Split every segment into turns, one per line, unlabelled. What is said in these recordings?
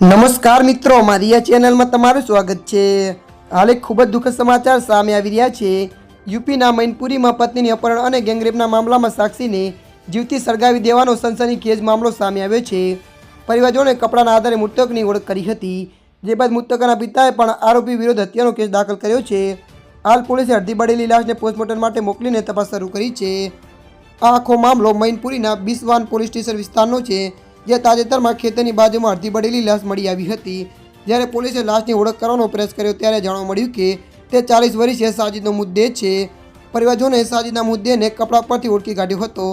નમસ્કાર મિત્રો મારી આ ચેનલમાં તમારું સ્વાગત છે. હાલ એક ખૂબ જ દુઃખદ સમાચાર સામે આવી રહ્યા છે. યુપીના મૈનપુરીમાં પત્નીની અપહરણ અને ગેંગરેપના મામલામાં સાક્ષીને જીવતી સળગાવી દેવાનો સનસનીખેજ મામલો સામે આવ્યો છે. પરિવારજોને કપડાના આધારે મૃતકની ઓળખ કરી હતી. જે બાદ મૃતકના પિતાએ પણ આરોપી વિરુદ્ધ હત્યાનો કેસ દાખલ કર્યો છે. હાલ પોલીસે અડધી બળેલી લાશને પોસ્ટમોર્ટમ માટે મોકલીને તપાસ શરૂ કરી છે. આ આખો મામલો મૈનપુરીના બિસ્વાન પોલીસ સ્ટેશન વિસ્તારનો છે. જે તાજેતરમાં ખેતરની બાજુમાં અડધી પડેલી લાશ મળી આવી હતી. જ્યારે પોલીસે લાશની ઓળખ કરવાનો પ્રયાસ કર્યો ત્યારે જાણવા મળ્યું કે તે ચાલીસ વર્ષીય સાજિદનો મુદ્દે છે. પરિવારજોને સાજિદના મુદ્દેને કપડા પરથી ઓળખી કાઢ્યો હતો.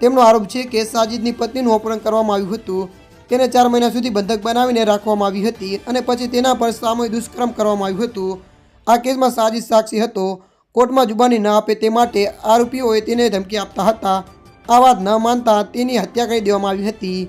તેમનો આરોપ છે કે સાજિદની પત્નીનું અપહરણ કરવામાં આવ્યું હતું. તેને ચાર મહિના સુધી બંધક બનાવીને રાખવામાં આવી હતી અને પછી તેના પર સામૂહિક દુષ્કર્મ કરવામાં આવ્યું હતું. આ કેસમાં સાજિદ સાક્ષી હતો. કોર્ટમાં જુબાની ના આપે તે માટે આરોપીઓએ તેને ધમકી આપતા હતા. આ વાત ન માનતા તેની હત્યા કરી દેવામાં આવી હતી.